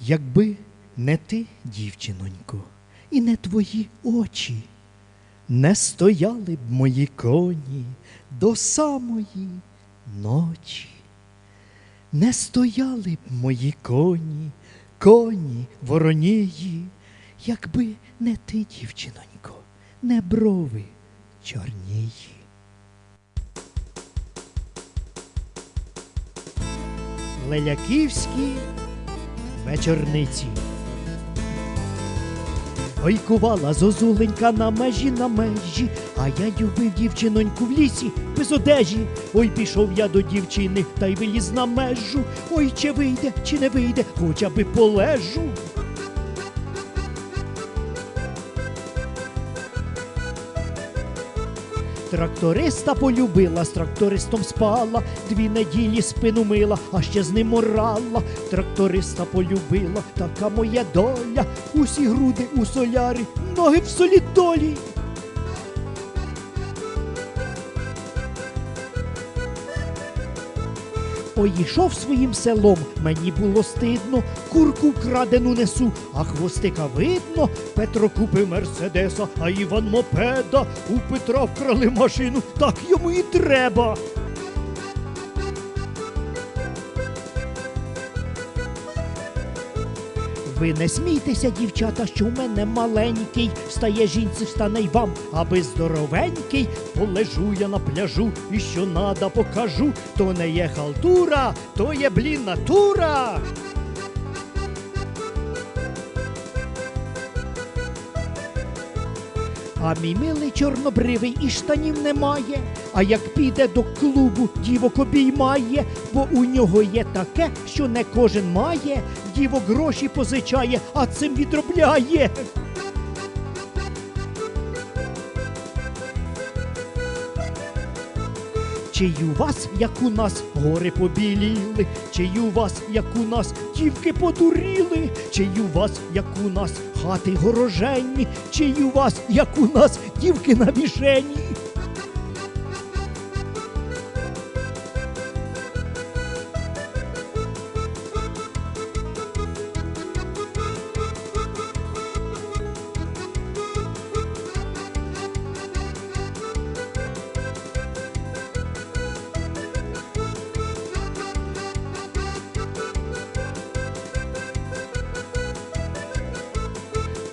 Якби не ти, дівчинонько, і не твої очі, не стояли б мої коні до самої ночі. Не стояли б мої коні, коні воронії, якби не ти, дівчинонько, не брови чорнії. Леляківські вечорниці. Ой, кувала зозуленька на межі на межі, а я любив дівчиноньку в лісі без одежі. Ой, пішов я до дівчини та й виліз на межу. Ой, чи вийде, чи не вийде, хоча би полежу. Тракториста полюбила, з трактористом спала, дві неділі спину мила, а ще з ним орала. Тракториста полюбила, така моя доля. Усі груди у солярі, ноги в солідолі. Поїшов своїм селом, мені було стидно, курку крадену несу, а хвостика видно. Петро купив мерседеса, а Іван мопеда. У Петра вкрали машину, так йому і треба. Ви не смійтеся, дівчата, що в мене маленький. Встає жінці, встане й вам, аби здоровенький. Полежу я на пляжу і що надо покажу. То не є халтура, то є блін натура. А мій милий чорнобривий і штанів немає. А як піде до клубу, дівок обіймає, бо у нього є таке, що не кожен має. Дівок гроші позичає, а цим відробляє. Чи у вас, як у нас, гори побіліли, чи у вас, як у нас, дівки подуріли, чи у вас, як у нас, хати гороженні, чи у вас, як у нас, дівки на мішені.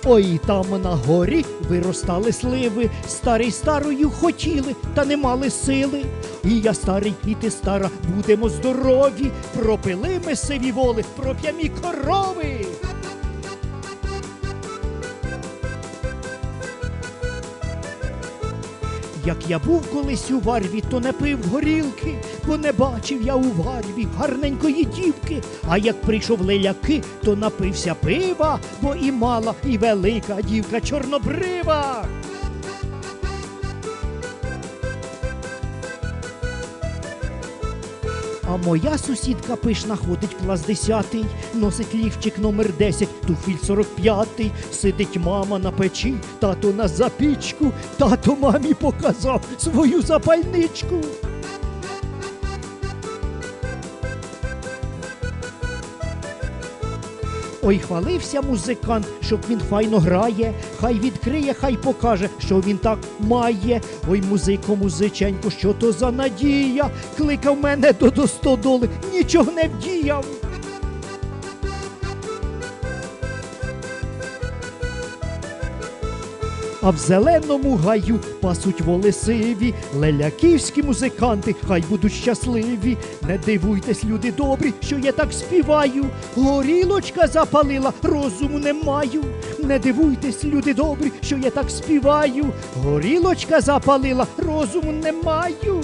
Ой, там на горі виростали сливи, старий старою хотіли, та не мали сили. І я старий, і ти стара, будемо здорові, пропили ми сиві воли, проп'ямі корови. Як я був колись у варві, то не пив горілки, бо не бачив я у варві гарненької дівки. А як прийшов леляки, то напився пива, бо і мала, і велика дівка чорнобрива. А моя сусідка пишна ходить клас 10, носить лівчик номер 10, туфіль 45, сидить мама на печі, тато на запічку, тато мамі показав свою запальничку. Ой, хвалився музикант, щоб він файно грає, хай відкриє, хай покаже, що він так має. Ой, музико, музиченько, що то за надія? Кликав мене до до стодоли, нічого не вдіяв. А в зеленому гаю пасуть воли сиві, леляківські музиканти, хай будуть щасливі. Не дивуйтесь, люди добрі, що я так співаю. Горілочка запалила, розуму не маю. Не дивуйтесь, люди добрі, що я так співаю. Горілочка запалила, розуму не маю.